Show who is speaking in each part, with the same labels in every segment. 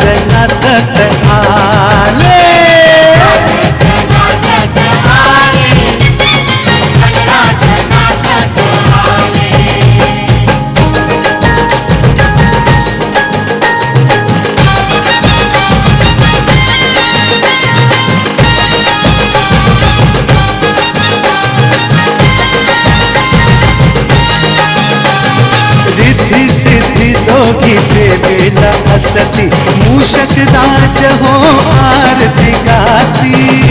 Speaker 1: गणराज नाचत आले रिद्धी सिद्धी असती. मूषक राज हो आरती गाती.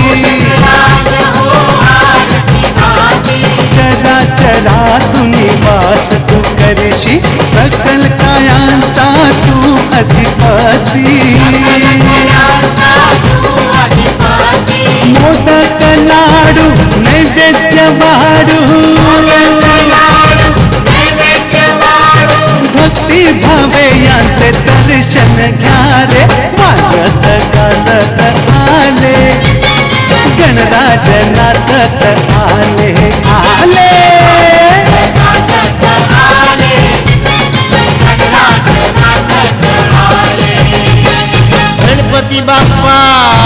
Speaker 1: चरा चरा तुम्ही वास तू करशी. सकल कायांचा तू अधिपती. मोदक लाडू नैवेद्य वाढू. घ्या रे वाजत गाजत आले. गणराज नाचत आले. आले.
Speaker 2: गणपती बाप्पा!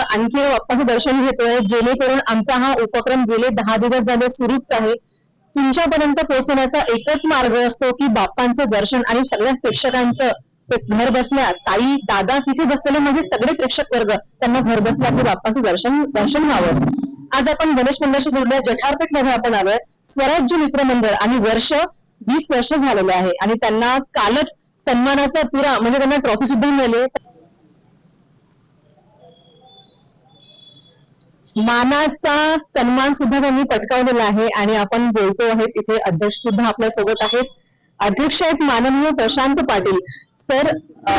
Speaker 3: आणखी बाप्पाचं दर्शन घेतोय जेणेकरून आमचा हा उपक्रम गेले दहा दिवस झाले सुरूच आहे. तुमच्यापर्यंत पोहोचण्याचा एकच मार्ग असतो की बाप्पांचं दर्शन आणि सगळ्या प्रेक्षकांचं घर बसल्या ताई दादा तिथे बसलेले म्हणजे सगळे प्रेक्षक वर्ग त्यांना घर बसल्या की बाप्पाचं दर्शन दर्शन व्हावं. आज आपण गणेश मंडळाशी जोडल्या जठारपेठमध्ये आपण आलोय. स्वराज्य मित्र मंडळ आणि वर्ष वीस वर्ष झालेले आहे आणि त्यांना कालच सन्मानाचा तुरा म्हणजे त्यांना ट्रॉफी सुद्धा मिळाली. मानाचा सन्मान सुद्धा त्यांनी पटकावलेला आहे आणि आपण बोलतो आहे तिथे अध्यक्ष सुद्धा आपल्यासोबत आहेत. अध्यक्ष आहेत माननीय प्रशांत पाटील. सर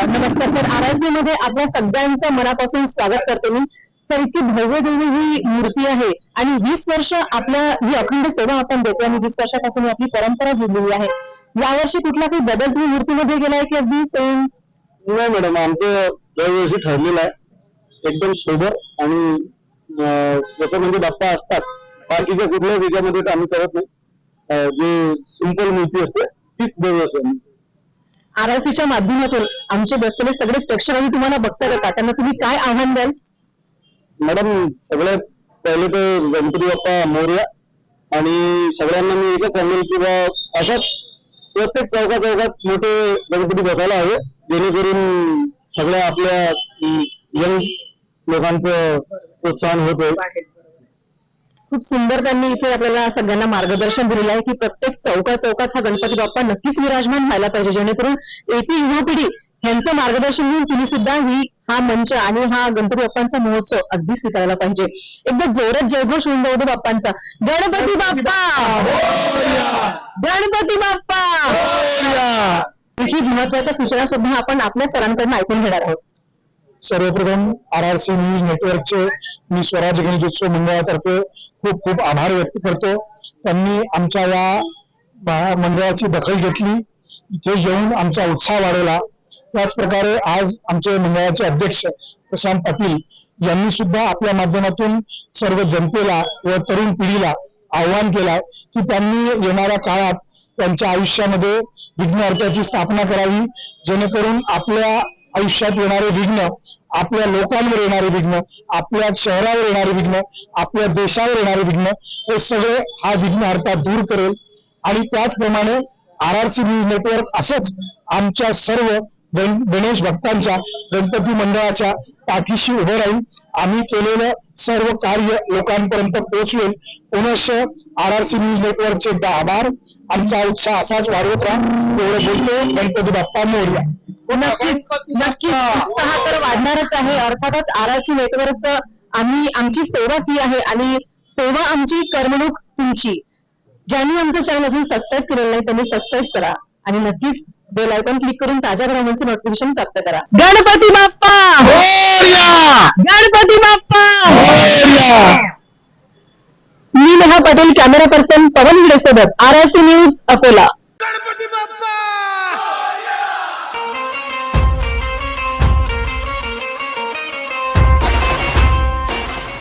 Speaker 3: नमस्कार. सर आरएसडी मध्ये आपल्या सगळ्यांचं मनापासून स्वागत करते मी. सर इतकी भव्य देवी ही मूर्ती आहे आणि वीस वर्ष आपल्या ही अखंड सेवा आपण देतो आणि वीस वर्षापासून ही आपली परंपरा जुळलेली आहे. यावर्षी कुठला काही बदल तुम्ही मूर्तीमध्ये गेलाय की अगदी सेम
Speaker 2: नाही मॅडम आमचं दरवर्षी ठरलेलं आहे. एकदम सोबर आणि जसं म्हणजे बाप्पा असतात बाकीच्या कुठल्याच याच्यामध्ये आम्ही करत नाही. जे सिंपल मूर्ती असते तीच आम्ही.
Speaker 3: आरएससीच्या माध्यमातून आमचे बसलेले सगळे प्रेक्षक आणि तुम्हाला बघता येतात त्यांना तुम्ही काय आव्हान द्याल?
Speaker 2: मॅडम सगळ्यात पहिले तर गणपती बाप्पा मोर्या आणि सगळ्यांना मी एकच सांगेल की बा अशाच प्रत्येक चौका चौकात मोठे गणपती बसायला हवे जेणेकरून सगळ्या आपल्या यंग लोकांचं प्रोत्साहन होत आहे.
Speaker 3: खूप सुंदर त्यांनी इथे आपल्याला सगळ्यांना मार्गदर्शन दिलेलं आहे की प्रत्येक चौका चौकात हा गणपती बाप्पा नक्कीच विराजमान व्हायला पाहिजे जेणेकरून येती युवा पिढी यांचं मार्गदर्शन घेऊन तुम्ही सुद्धा ही हा मंच आणि हा गणपती बाप्पांचा महोत्सव अगदी स्वीकारायला पाहिजे. एकदा जोरात जयघोष होऊन जाऊ दे बाप्पांचा. गणपती बाप्पा! गणपती बाप्पा! ही महत्त्वाच्या सूचना सुद्धा आपण आपल्या सरांकडून ऐकून घेणार आहोत.
Speaker 2: सर्वप्रथम आर आर सी न्यूज नेटवर्कचे मी स्वराज गणेशोत्सव मंडळातर्फे खूप खूप आभार व्यक्त करतो. त्यांनी आमच्या या मंडळाची दखल घेतली. इथे येऊन आमचा उत्साह वाढवला. त्याच प्रकारे आज आमचे मंडळाचे अध्यक्ष प्रशांत पाटील यांनी सुद्धा आपल्या माध्यमातून सर्व जनतेला व तरुण पिढीला आव्हान केलंय की त्यांनी येणाऱ्या काळात त्यांच्या आयुष्यामध्ये विघ्नहर्त्याची स्थापना करावी. जेणेकरून आपल्या आयुष्यात येणारे विघ्न आपल्या लोकांवर येणारे विघ्न आपल्या शहरावर येणारे विघ्न आपल्या देशावर येणारे विघ्न हे सगळे हा विघ्न अर्थात दूर करेल. आणि त्याचप्रमाणे R R C news network असंच आमच्या सर्व गणेश भक्तांच्या गणपती मंडळाच्या पाठीशी उभं राहील. आम्ही केलेलं सर्व कार्य लोकांपर्यंत पोहोचवेल. पुनश आर आर सी न्यूज नेटवर्कचे आभार आमचा उत्साह असाच वाढवत राहा. एवढं बोलतो गणपती बाप्पा मोर्या.
Speaker 3: नक्कीच नक्कीच. उत्साह तर वाढणारच आहे. अर्थातच आर आर सी नेटवर्कचं आम्ही आमची सेवाच ही आहे आणि सेवा आमची करमणूक तुमची. ज्यांनी आमचं चॅनल अजून सबस्क्राईब केलेलं नाही त्यांनी सबस्क्राईब करा. आणि नक्कीच बेल आयकॉन क्लिक करून ताज्या घडामोडींचे नोटिफिकेशन प्राप्त करा. गणपती बाप्पा! गणपती बाप्पा! मी नेहा पटेल कॅमेरा पर्सन पवन गिडे सोबत R R C news Akola.